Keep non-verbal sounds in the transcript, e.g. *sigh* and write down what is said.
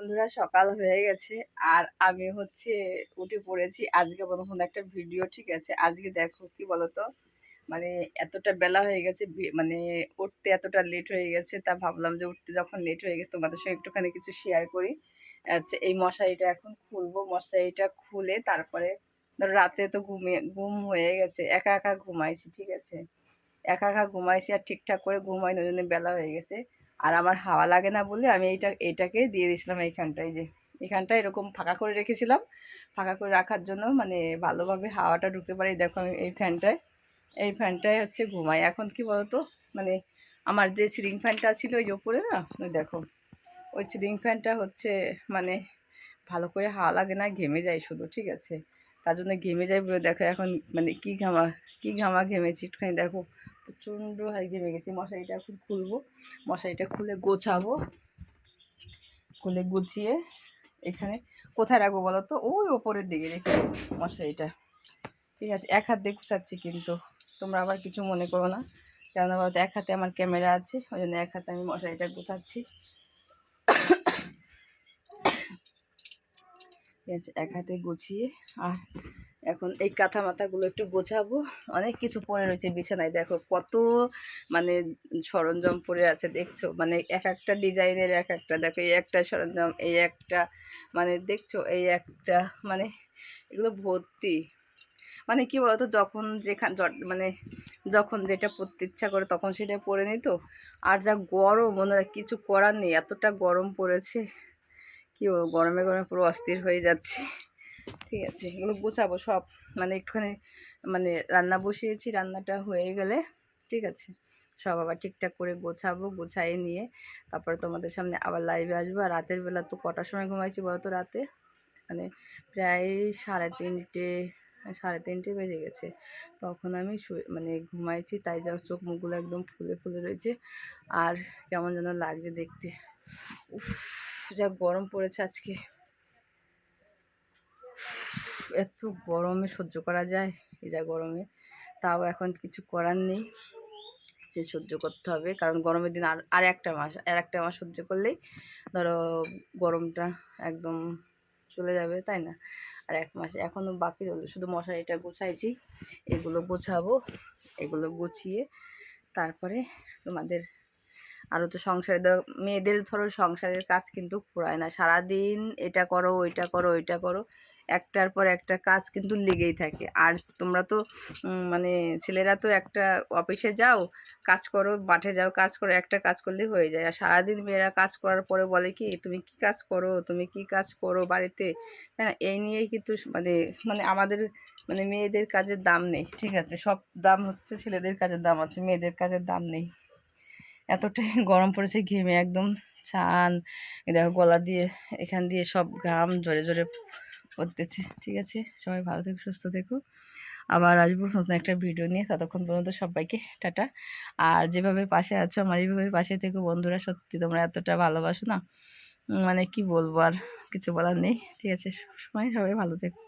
বন্ধুরা, সকাল হয়ে গেছে। আর আমি হচ্ছে উঠে পড়েছি। আজকে প্রথম একটা ভিডিও ঠিক আছে? আজকে দেখো, কি বলতো? মানে এতটা বেলা হয়ে গেছে মানে উঠতে এতটা লেট হয়ে গেছে, তা ভাবলাম যে উঠতে যখন লেট হয়ে গেছে, তোমাদের সঙ্গে একটুখানি কিছু শেয়ার করি। আচ্ছা এই মশারিটা এখন খুলবো। মশারিটা খুলে তারপরে ধরো রাতে তো ঘুমিয়ে, ঘুম হয়ে গেছে। একা একা ঘুমাইছি, ঠিক আছে? একা একা ঘুমাইছি আর ঠিকঠাক করে ঘুমাই ওই জন্য বেলা হয়ে গেছে। আর আমার হাওয়া লাগে না বলে আমি এইটা, এইটাকে দিয়ে দিয়েছিলাম এইখানটায় যে এখানটা এরকম ফাঁকা করে রেখেছিলাম। ফাঁকা করে রাখার জন্য মানে ভালোভাবে হাওয়াটা ঢুকতে পারে। দেখো আমি এই ফ্যানটায় এই ফ্যানটায় হচ্ছে ঘুমাই। এখন কি বলতো? মানে আমার যে সিলিং ফ্যানটা ছিল ওই ওপরে না দেখো, ওই সিলিং ফ্যানটা হচ্ছে মানে ভালো করে হাওয়া লাগে না, ঘেমে যায় শুধু, ঠিক আছে? তার জন্য ঘেমে যায় বলে দেখো এখন মানে কি ঘামা কি ঘামা ঘেমেছি একটুখানি দেখো, প্রচণ্ড হারে ঘেমে গেছি। মশারিটা এখন খুলবো, মশারিটা খুলে গোছাবো, খুলে গুছিয়ে এখানে। কোথায় রাখব বলো তো? ওই ওপরের দিকে রেখে মশারিটা। ঠিক আছে, এক হাত দিয়ে গুছাচ্ছি কিন্তু। তোমরা আবার কিছু মনে করো না। কেননা বলতো এক হাতে আমার ক্যামেরা আছে, ওই জন্য এক হাতে আমি মশারিটা গোছাচ্ছি। ঠিক আছে, এক হাতে গুছিয়ে, আর এখন এই কাঁথা মাথাগুলো একটু গোছাবো। অনেক কিছু পরে রয়েছে বিছানায়। দেখো কত মানে সরঞ্জাম পড়ে আছে, দেখছ? মানে এক একটা ডিজাইনের এক একটা, দেখো এই একটা সরঞ্জাম, এই একটা মানে দেখছ? এই একটা মানে এগুলো ভর্তি। মানে কি বলতো, যখন যেখান মানে যখন যেটা পরতে ইচ্ছা করে তখন সেটা পরে নিই তো? আর যা গরম ওনারা কিছু করার নেই। এতটা গরম পড়েছে। কি গরমে গরমে পুরো অস্থির হয়ে যাচ্ছে। ঠিক আছে, এগুলো গোছাবো সব। মানে একটুখানি মানে রান্না বসিয়েছি, রান্নাটা হয়ে গেলে, ঠিক আছে। সব আবার ঠিকঠাক করে গোছাবো গোছাই নিয়ে তারপরে তোমাদের সামনে আবার লাইভে আসব। আর রাতের বেলা তো কটার সময় ঘুমাইছি বলো তো রাতে? মানে প্রায় সাড়ে তিনটে সাড়ে তিনটে বেজে গেছে। তখন আমি মানে ঘুমাইছি, তাই যা চোখ মুখগুলো একদম ফুলে ফুলে রয়েছে। আর কেমন যেন লাগছে দেখতে। উফ, যা গরম পড়েছে আজকে। এত গরমে সহ্য করা যায়, এই যা গরমে। তাও এখন কিছু করার নেই, যে সহ্য করতে হবে। কারণ গরমের দিন আর আর একটা মাস, আর একটা মাস সহ্য করলেই ধরো গরমটা একদম চলে যাবে, তাই না? আর এক মাস এখনও বাকি রইল। শুধু মশারিটা গোছাইছি, এগুলো গোছাবো, এগুলো গুছিয়ে তারপরে তোমাদের আরও তো সংসারে ধরো, মেয়েদের ধরো সংসারের কাজ কিন্তু ফুরায় না। সারাদিন এটা করো, ওইটা করো ওইটা করো। একটার পর একটা কাজ কিন্তু লেগেই থাকে। আর তোমরা তো মানে ছেলেরা তো একটা অফিসে যাও, কাজ করো, মাঠে যাও, কাজ করো, একটা কাজ করলেই হয়ে যায়। আর সারাদিন মেয়েরা কাজ করার পরে বলে কি, তুমি কি কাজ করো? তুমি কি কাজ করো বাড়িতে? হ্যাঁ এই নিয়েই কিন্তু মানে মানে আমাদের মানে মেয়েদের কাজের দাম নেই, ঠিক আছে? সব দাম হচ্ছে ছেলেদের কাজের দাম আছে, মেয়েদের কাজের দাম নেই। এতটাই *laughs* গরম পড়েছে, ঘেমে একদম ছান। দেখো, গলা দিয়ে, এখান দিয়ে সব ঘাম জোরে জোরে পড়তেছে ঠিক আছে? সবাই ভালো থেকো, সুস্থ থেকো। আবার আসব নতুন একটা ভিডিও নিয়ে। ততক্ষণ পর্যন্ত সবাইকে টাটা। আর যেভাবে পাশে আছো, আমার এইভাবে পাশে থেকো। বন্ধুরা, সত্যি তোমরা এতটা ভালোবাসো না? মানে কি বলব আর কিছু বলার নেই। ঠিক আছে? সবসময় সবাই ভালো থেকো।